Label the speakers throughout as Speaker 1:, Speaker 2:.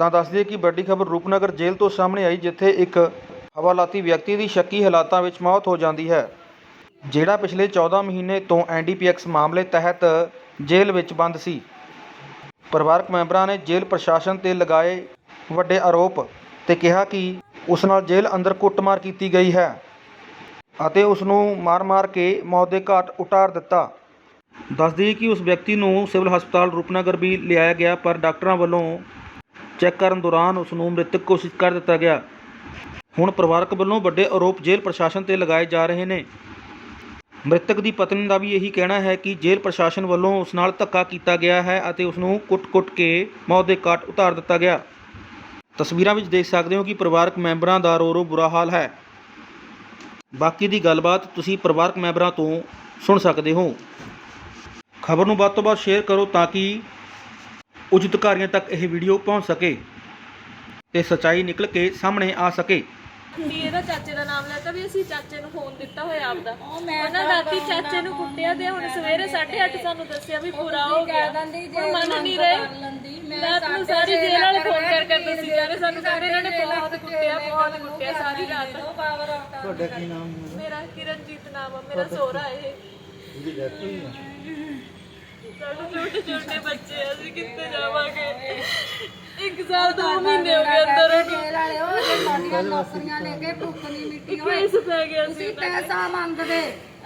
Speaker 1: ਤਾਂ ਦੱਸ ਦਈਏ ਕਿ ਵੱਡੀ ਖਬਰ ਰੂਪਨਗਰ ਜੇਲ੍ਹ ਤੋਂ ਸਾਹਮਣੇ ਆਈ, ਜਿੱਥੇ ਇੱਕ ਹਵਾਲਾਤੀ ਵਿਅਕਤੀ ਦੀ ਸ਼ੱਕੀ ਹਾਲਾਤਾਂ ਵਿੱਚ ਮੌਤ ਹੋ ਜਾਂਦੀ ਹੈ, ਜਿਹੜਾ ਪਿਛਲੇ 14 ਮਹੀਨੇ ਤੋਂ ਐਨਡੀਪੀਐਕਸ ਮਾਮਲੇ ਤਹਿਤ ਜੇਲ੍ਹ ਵਿੱਚ ਬੰਦ ਸੀ। ਪਰਿਵਾਰਕ ਮੈਂਬਰਾਂ ਨੇ ਜੇਲ੍ਹ ਪ੍ਰਸ਼ਾਸਨ ਤੇ ਲਗਾਏ ਵੱਡੇ ਆਰੋਪ ਤੇ ਕਿਹਾ ਕਿ ਉਸ ਨਾਲ ਜੇਲ੍ਹ ਅੰਦਰ ਕੁੱਟਮਾਰ ਕੀਤੀ ਗਈ ਹੈ ਅਤੇ ਉਸ ਨੂੰ ਮਾਰ-ਮਾਰ ਕੇ ਮੌਤ ਦੇ ਘਾਟ ਉਤਾਰ ਦਿੱਤਾ। ਦੱਸ ਦਈਏ ਕਿ ਉਸ ਵਿਅਕਤੀ ਨੂੰ ਸਿਵਲ ਹਸਪਤਾਲ ਰੂਪਨਗਰ ਵੀ ਲਿਆਇਆ ਗਿਆ, ਪਰ ਡਾਕਟਰਾਂ ਵੱਲੋਂ ਚੈੱਕ ਕਰਨ ਦੌਰਾਨ ਉਸ ਨੂੰ ਮ੍ਰਿਤਕ ਘੋਸ਼ਿਤ ਕਰ ਦਿੱਤਾ ਗਿਆ। ਹੁਣ ਪਰਿਵਾਰਕ ਵੱਲੋਂ ਵੱਡੇ ਆਰੋਪ ਜੇਲ੍ਹ ਪ੍ਰਸ਼ਾਸਨ ਤੇ ਲਗਾਏ ਜਾ ਰਹੇ ਨੇ। ਮ੍ਰਿਤਕ ਦੀ ਪਤਨੀ ਦਾ ਵੀ ਇਹੀ ਕਹਿਣਾ ਹੈ ਕਿ ਜੇਲ੍ਹ ਪ੍ਰਸ਼ਾਸਨ ਵੱਲੋਂ ਉਸ ਨਾਲ ਧੱਕਾ ਕੀਤਾ ਗਿਆ ਹੈ ਅਤੇ ਉਸ ਨੂੰ ਕੁੱਟ-ਕੁੱਟ ਕੇ ਮੌਤ ਦੇ ਘਾਟ ਉਤਾਰ ਦਿੱਤਾ ਗਿਆ। ਤਸਵੀਰਾਂ ਵਿੱਚ ਦੇਖ ਸਕਦੇ ਹੋ ਕਿ ਪਰਿਵਾਰਕ ਮੈਂਬਰਾਂ ਦਾ ਰੋ-ਰੋ ਬੁਰਾ ਹਾਲ ਹੈ। ਬਾਕੀ ਦੀ ਗੱਲਬਾਤ ਤੁਸੀਂ ਪਰਿਵਾਰਕ ਮੈਂਬਰਾਂ ਤੋਂ ਸੁਣ ਸਕਦੇ ਹੋ। ਖਬਰ ਨੂੰ ਵੱਧ ਤੋਂ ਵੱਧ ਸ਼ੇਅਰ ਕਰੋ ਤਾਂ ਕਿ ਉੱਚ ਅਧਿਕਾਰੀਆਂ ਤੱਕ ਇਹ ਵੀਡੀਓ ਪਹੁੰਚ ਸਕੇ ਤੇ ਸੱਚਾਈ ਨਿਕਲ ਕੇ ਸਾਹਮਣੇ ਆ ਸਕੇ।
Speaker 2: ਦੀ ਇਹਦਾ ਚਾਚੇ ਦਾ ਨਾਮ ਲੈਤਾ ਵੀ ਅਸੀਂ ਚਾਚੇ ਨੂੰ ਫੋਨ ਦਿੱਤਾ ਹੋਇਆ ਆਪਦਾ। ਉਹਨਾਂ ਰਾਤੀ ਚਾਚੇ ਨੂੰ ਕੁੱਟਿਆ ਤੇ ਹੁਣ ਸਵੇਰੇ 8:30 ਸਾਨੂੰ ਦੱਸਿਆ ਵੀ ਪੂਰਾ ਹੋ ਗਿਆ। ਹੁਣ ਮੰਨ ਨਹੀਂ ਰਹੇ। ਰਾਤ ਨੂੰ ਸਾਰੀ ਜੇਲ੍ਹ ਵਾਲੇ ਫੋਨ ਕਰ ਕਰ ਦੱਸੀ ਜਾ ਰਹੇ ਸਾਨੂੰ ਕਹਿੰਦੇ ਇਹਨਾਂ ਨੇ ਬਹੁਤ ਕੁੱਟਿਆ ਬਹੁਤ ਕੁੱਟਿਆ ਸਾਰੀ ਰਾਤ। ਤੁਹਾਡਾ ਕੀ ਨਾਮ ਮੇਰਾ ਕਿਰਨਜੀਤ ਨਾਮ ਆ ਮੇਰਾ ਸੋਹਰਾ ਇਹ। ਛੋਟੇ ਬੱਚੇ ਆ, ਅਸੀਂ ਕਿੱਥੇ ਜਾਵਾਂਗੇ? ਇੱਕ ਸਾਲ ਦੋ ਮਹੀਨੇ ਹੋ ਗਏ ਅੰਦਰ ਉਹਨੂੰ
Speaker 3: ਜੇਲ੍ਹ ਵਾਲੇ ਉਹ ਜੇ ਸਾਡੀਆਂ ਨੌਕਰੀਆਂ ਲੈ ਕੇ ਭੁੱਖ ਨਹੀਂ ਮਿੱਟੀ ਹੋਈ
Speaker 2: ਕੇਸ ਪੈ ਗਿਆ ਸੀ
Speaker 3: ਅਸੀਂ ਪੈਸਾ ਮੰਗਦੇ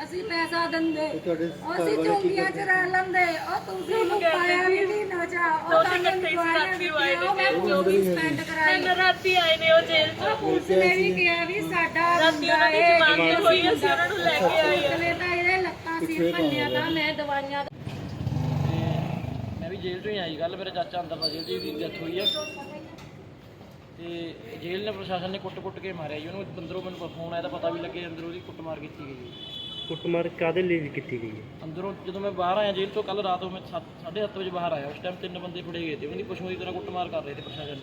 Speaker 3: ਅਸੀਂ ਪੈਸਾ ਦਿੰਦੇ ਉਹ ਅਸੀਂ ਚੁੰਗੀਆਂ ਚ ਰਹਿ ਲੈਂਦੇ ਉਹ ਤੁਸੀਂ ਨੂੰ ਪਾਇਆ ਵੀ ਨਹੀਂ ਨਚਾ ਉਹ ਤਾਂ
Speaker 2: ਰਾਤੀ ਆਏ ਨੇ
Speaker 3: ਮੈਂ ਜੋ ਵੀ ਸਪੈਂਡ ਕਰਾਈ
Speaker 2: ਤਿੰਨ ਰਾਤੀ ਆਏ ਨੇ ਉਹ ਜੇਲ੍ਹ ਚ।
Speaker 3: ਪੁਲਿਸ ਨੇ ਵੀ ਕਿਹਾ ਵੀ ਸਾਡਾ
Speaker 2: ਰਾਤੀ ਉਹਨਾਂ ਦੀ ਜ਼ਮਾਨਤ ਹੋਈ ਅਸੀਂ ਉਹਨਾਂ ਨੂੰ ਲੈ ਕੇ ਆਏ ਆ।
Speaker 3: ਨੇ ਤਾਂ ਇਹਦੇ ਲੱਤਾਂ ਸਿਰ ਭੰਨਿਆ ਤਾਂ ਮੈਂ ਦਵਾਈਆਂ
Speaker 4: ਜੇਲ੍ਹ ਤੋਂ ਹੀ ਆਈ ਗੱਲ ਮੇਰੇ ਚਾਚਾ ਅੰਦਰ ਦਾ ਜੇਲ੍ਹ 'ਚ ਦੀ ਡੈਥ ਹੋਈ ਆ। ਤੇ ਜੇਲ੍ਹ ਨੇ ਪ੍ਰਸ਼ਾਸਨ ਨੇ ਕੁੱਟ-ਕੁੱਟ ਕੇ ਮਾਰਿਆ ਜੀ ਉਹਨੂੰ ਅੰਦਰੋਂ ਮੈਨੂੰ ਫੋਨ ਆਇਆ ਤਾਂ ਪਤਾ ਵੀ ਲੱਗੇ ਅੰਦਰੋਂ ਉਹਦੀ ਕੁੱਟਮਾਰ ਕੀਤੀ ਗਈ ਜੀ।
Speaker 5: ਕੁੱਟਮਾਰ ਕਾਦੇ ਲਈ ਕੀਤੀ ਗਈ ਹੈ?
Speaker 4: ਅੰਦਰੋਂ ਜਦੋਂ ਮੈਂ ਬਾਹਰ ਆਇਆ ਜੇਲ੍ਹ ਤੋਂ ਕੱਲ ਰਾਤ ਨੂੰ ਮੈਂ 7:30 ਵਜੇ ਬਾਹਰ ਆਇਆ। ਉਸ ਟਾਈਮ ਤਿੰਨ ਬੰਦੇ ਫੜੇ ਗਏ ਤੇ ਉਹਨਾਂ ਦੀ ਪਸ਼ੂਆਂ ਦੀ ਤਰ੍ਹਾਂ ਕੁੱਟਮਾਰ ਕਰ ਰਹੇ ਤੇ ਪ੍ਰਸ਼ਾਸਨ।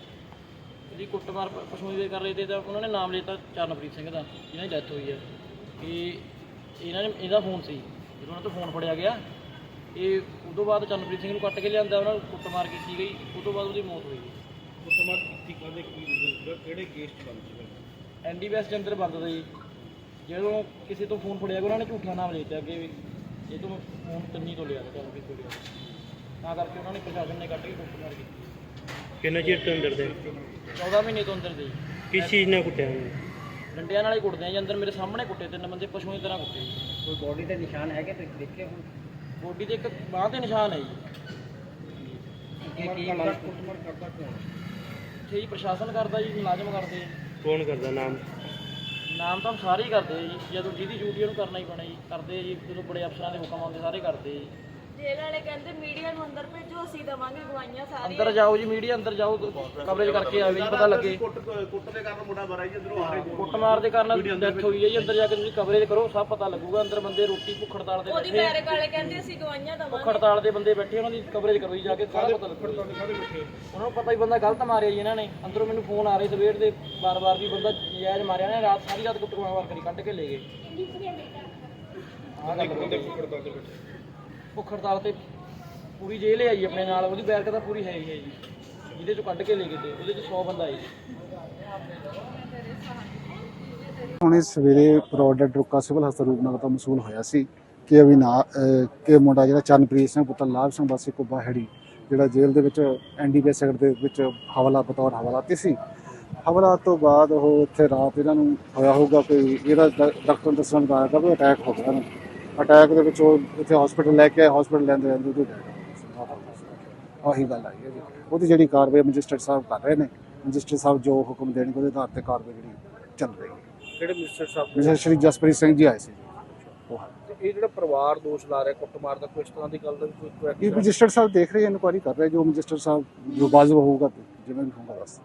Speaker 4: ਉਹਦੀ ਕੁੱਟਮਾਰ ਪ- ਪਸ਼ੂਆਂ ਦੀ ਕਰ ਰਹੇ ਤੇ ਤਾਂ ਉਹਨਾਂ ਨੇ ਨਾਮ ਲਿੱਤਾ ਚਰਨਪ੍ਰੀਤ ਸਿੰਘ ਦਾ ਜਿਹਨਾਂ ਦੀ ਡੈਥ ਹੋਈ ਹੈ। ਕਿ ਇਹਨਾਂ ਨੇ ਇਹਦਾ ਫੋਨ ਸੀ ਜਦੋਂ ਉਹਨਾਂ ਤੋਂ ਫੋਨ ਫੜਿਆ ਗਿਆ ਇਹ ਉਦੋਂ ਬਾਅਦ ਚਰਨਪ੍ਰੀਤ ਸਿੰਘ ਨੂੰ ਕੱਟ ਕੇ ਲਿਆਂਦਾ ਉਹਨਾਂ ਨੂੰ ਕੁੱਟਮਾਰ ਕੀਤੀ ਗਈ ਉਦੋਂ ਬਾਅਦ ਉਹਦੀ ਮੌਤ ਹੋਈ।
Speaker 5: ਕੁੱਟਮਾਰ ਕੀਤੀ ਕਾਦੇ ਕੀ ਕਿਹੜੇ ਕੇਸ ਚ ਬੰਦ
Speaker 4: ਐਨਡੀਬੀਐਸ ਦੇ ਅੰਦਰ ਬੰਦ ਸੀ। ਜਦੋਂ ਕਿਸੇ ਤੋਂ ਫੋਨ ਫੜਿਆ ਗਿਆ ਉਹਨਾਂ ਨੇ ਝੂਠਾ ਨਾਮ ਲੈ ਦਿੱਤਾ ਅੱਗੇ ਵੀ ਇਹ ਤੋਂ ਫੋਨ ਕੰਨੀ ਤੋਂ ਲਿਆ ਚਰਨਪ੍ਰੀਤ ਤੋਂ ਲਿਆ ਤਾਂ ਕਰਕੇ ਉਹਨਾਂ ਨੇ ਪ੍ਰਸ਼ਾਸਨ ਨੇ ਕੱਟ ਕੇ ਕੁੱਟਮਾਰ ਕੀਤੀ।
Speaker 5: ਕਿੰਨਾ ਚਿਰ ਤੋਂ ਅੰਦਰ ਦੇ?
Speaker 4: 14 ਮਹੀਨੇ ਤੋਂ ਅੰਦਰ ਦੇ।
Speaker 5: ਕਿਸ ਚੀਜ਼ ਨਾਲ ਕੁੱਟਿਆ ਉਹਨੂੰ?
Speaker 4: ਡੰਡਿਆਂ ਨਾਲ ਹੀ ਕੁੱਟਦੇ ਆ ਜੀ ਅੰਦਰ ਮੇਰੇ ਸਾਹਮਣੇ ਕੁੱਟੇ ਤਿੰਨ ਬੰਦੇ ਪਸ਼ੂਆਂ ਦੀ ਤਰ੍ਹਾਂ ਕੁੱਟੇ।
Speaker 6: ਕੋਈ ਬੋਡੀ ਤੇ ਨਿਸ਼ਾਨ ਹੈਗੇ ਤੁਸੀਂ ਦੇਖੇ ਹੁਣ?
Speaker 4: ਬੋਡੀ ਤੇ ਇੱਕ ਬਾਂਹ ਤੇ ਨਿਸ਼ਾਨ ਹੈ ਜੀ।
Speaker 6: ਕੀ ਕੀ ਮੰਗ
Speaker 4: ਇੱਥੇ ਜੀ ਪ੍ਰਸ਼ਾਸਨ ਕਰਦਾ ਜੀ ਮੁਲਾਜ਼ਮ ਕਰਦੇ ਆ।
Speaker 5: ਕੌਣ ਕਰਦਾ ਨਾਮ?
Speaker 4: ਨਾਮ ਤਾਂ ਸਾਰੇ ਹੀ ਕਰਦੇ ਆ ਜੀ। ਜਦੋਂ ਜਿਹਦੀ ਡਿਊਟੀ ਉਹਨੂੰ ਕਰਨਾ ਹੀ ਪੈਣਾ ਜੀ। ਕਰਦੇ ਆ ਜੀ ਜਦੋਂ ਬੜੇ ਅਫਸਰਾਂ ਦੇ ਹੁਕਮ ਆਉਂਦੇ ਸਾਰੇ ਕਰਦੇ ਆ ਜੀ।
Speaker 2: ਜੇਲ੍ਹ ਵਾਲੇ ਕਹਿੰਦੇ ਮੀਡੀਆ ਨੂੰ ਅੰਦਰ ਭੇਜੋ ਅਸੀਂ ਦਵਾਂਗੇ ਗਵਾਈਆਂ ਸਾਰੀਆਂ।
Speaker 4: ਅੰਦਰ ਜਾਓ ਜੀ ਮੀਡੀਆ ਅੰਦਰ ਜਾਓ ਕਵਰੇਜ ਕਰਕੇ ਆਵੇ ਜੀ ਪਤਾ ਲੱਗੇ।
Speaker 5: ਕੁੱਟ ਕੁੱਟ ਦੇ ਕਾਰਨ ਮੁੰਡਾ ਮਾਰਾ ਜੀ ਅੰਦਰੋਂ ਆ ਰਿਹਾ
Speaker 4: ਕੁੱਟਮਾਰ ਦੇ ਕਾਰਨ ਡੈਥ ਹੋਈ ਹੈ ਜੀ ਅੰਦਰ ਜਾ ਕੇ ਤੁਸੀਂ ਕਵਰੇਜ ਕਰੋ ਸਭ ਪਤਾ ਲੱਗੂਗਾ ਅੰਦਰ ਬੰਦੇ ਰੋਟੀ ਭੁੱਖ ਹੜਤਾਲ ਤੇ
Speaker 2: ਉਹਦੀ
Speaker 4: ਬੈਠੇ ਆ।
Speaker 2: ਬੈਰਕ ਵਾਲੇ ਕਹਿੰਦੇ ਅਸੀਂ ਗਵਾਈਆਂ
Speaker 4: ਭੁੱਖ
Speaker 2: ਦਵਾਂਗੇ
Speaker 4: ਹੜਤਾਲ ਦੇ ਬੰਦੇ ਬੈਠੇ ਉਹਨਾਂ ਦੀ ਕਵਰੇਜ ਕਰੋ ਜੀ ਜਾ ਕੇ ਸਾਰਾ ਪਤਾ ਲੱਗੂਗਾ। ਉਹਨਾਂ ਨੂੰ ਪਤਾ ਹੀ ਬੰਦਾ ਗਲਤ ਮਾਰਿਆ ਜੀ ਇਹਨਾਂ ਨੇ ਅੰਦਰੋਂ ਮੈਨੂੰ ਫੋਨ ਆ ਰਹੇ ਸਵੇਰ ਦੇ ਬਾਰ-ਬਾਰ ਵੀ ਬੰਦਾ ਨਜਾਇਜ਼ ਮਾਰਿਆ ਨੇ ਰਾਤ ਸਾਰੀ ਰਾਤ ਕੁੱਟਮਾਰ ਕਰੀ ਕੱਢ ਕੇ ਲੈ ਗਏ। ਆਹ ਗੱਲ ਹੋਈ। ਭੁੱਖ ਹੜਤਾਲ ਤੇ ਪੂਰੀ ਜੇਲ੍ਹ ਹੈ ਆਪਣੇ ਨਾਲ, ਉਹਦੀ ਬੈਰਕ ਤਾਂ ਪੂਰੀ ਹੈ ਹੀ ਹੈ ਜੀ। ਜਿਹਦੇ ਚੋਂ ਕੱਢ ਕੇ ਲੈ ਗਏ ਤੇ ਉਹਦੇ ਚ 100 ਬੰਦਾ ਹੈ
Speaker 7: ਹੁਣੇ ਸਵੇਰੇ ਪ੍ਰੋਡਕਟ ਰੁਕਾ ਸਿਵਲ ਹਸਪਤਾਲ ਰੂਪਨਗਰ ਤੋਂ ਮਸੂਲ ਹੋਇਆ ਸੀ ਕਿ ਅਵਿਨਾ ਕਿ ਮੁੰਡਾ ਜਿਹੜਾ ਚਰਨਪ੍ਰੀਤ ਸਿੰਘ, ਪੁੱਤਰ ਲਾਭ ਸਿੰਘ ਵਾਸੀ ਕੁੱਬਾ ਹੈੜੀ, ਜਿਹੜਾ ਜੇਲ੍ਹ ਦੇ ਵਿੱਚ ਐਨਡੀਪੀਐਸ ਸੈਕਟਰ ਦੇ ਵਿੱਚ ਹਵਾਲਾ, ਬਤੌਰ ਹਵਾਲਾਤੀ ਸੀ। ਹਵਾਲਾ ਤੋਂ ਬਾਅਦ ਉਹ ਇੱਥੇ ਰਾਤ ਇਹਨਾਂ ਨੂੰ ਹੋਇਆ ਹੋਊਗਾ ਕੋਈ ਇਹਦਾ ਡਾਕਟਰ ਨੂੰ ਦੱਸਣ ਦਾ ਆਇਆ ਕਿ ਅਟੈਕ ਹੋ ਗਿਆ ਅਟੈਕ ਦੇ ਵਿੱਚ ਉਹ ਇੱਥੇ ਹਸਪੀਟਲ ਲੈ ਕੇ ਆਏ ਹਸਪੀਟਲ ਲੈਂਦੇ ਰਹਿੰਦੇ ਉਹਦੀ death ਹੋ ਗਈ ਸੀ। ਆਹੀ ਗੱਲ ਆਈ ਹੈ ਜੀ। ਉਹਦੀ ਜਿਹੜੀ ਕਾਰਵਾਈ ਮੈਜਿਸਟਰੇਟ ਸਾਹਿਬ ਕਰ ਰਹੇ ਨੇ ਮੈਜਿਸਟਰੇਟ ਸਾਹਿਬ ਜੋ ਹੁਕਮ ਦੇਣਗੇ ਉਹਦੇ ਆਧਾਰ ਤੇ ਕਾਰਵਾਈ ਜਿਹੜੀ ਚੱਲ ਰਹੀ ਹੈ।
Speaker 5: ਕਿਹੜੇ ਮਿਨਿਸਟਰ ਸਾਹਿਬ
Speaker 7: ਮਿਸਟਰ ਸ਼੍ਰੀ ਜਸਪ੍ਰੀਤ ਸਿੰਘ ਜੀ ਆਏ ਸੀ। ਉਹ।
Speaker 5: ਇਹ ਜਿਹੜਾ ਪਰਿਵਾਰ ਦੋਸ਼ ਲਾ ਰਿਹਾ ਕੁੱਟਮਾਰ ਦਾ ਕੋਈ ਇਸ ਤਰ੍ਹਾਂ ਦੀ ਗੱਲ ਦਾ ਕੋਈ
Speaker 7: ਇਹ ਮੈਜਿਸਟਰੇਟ ਸਾਹਿਬ ਦੇਖ ਰਹੇ ਇਨਕੁਆਰੀ ਕਰ ਰਹੇ ਜੋ ਮੈਜਿਸਟਰ ਸਾਹਿਬ ਜੋ ਵਾਜਬ ਹੋਊਗਾ ਜਿਵੇਂ ਹੋਊਗਾ ਬਸ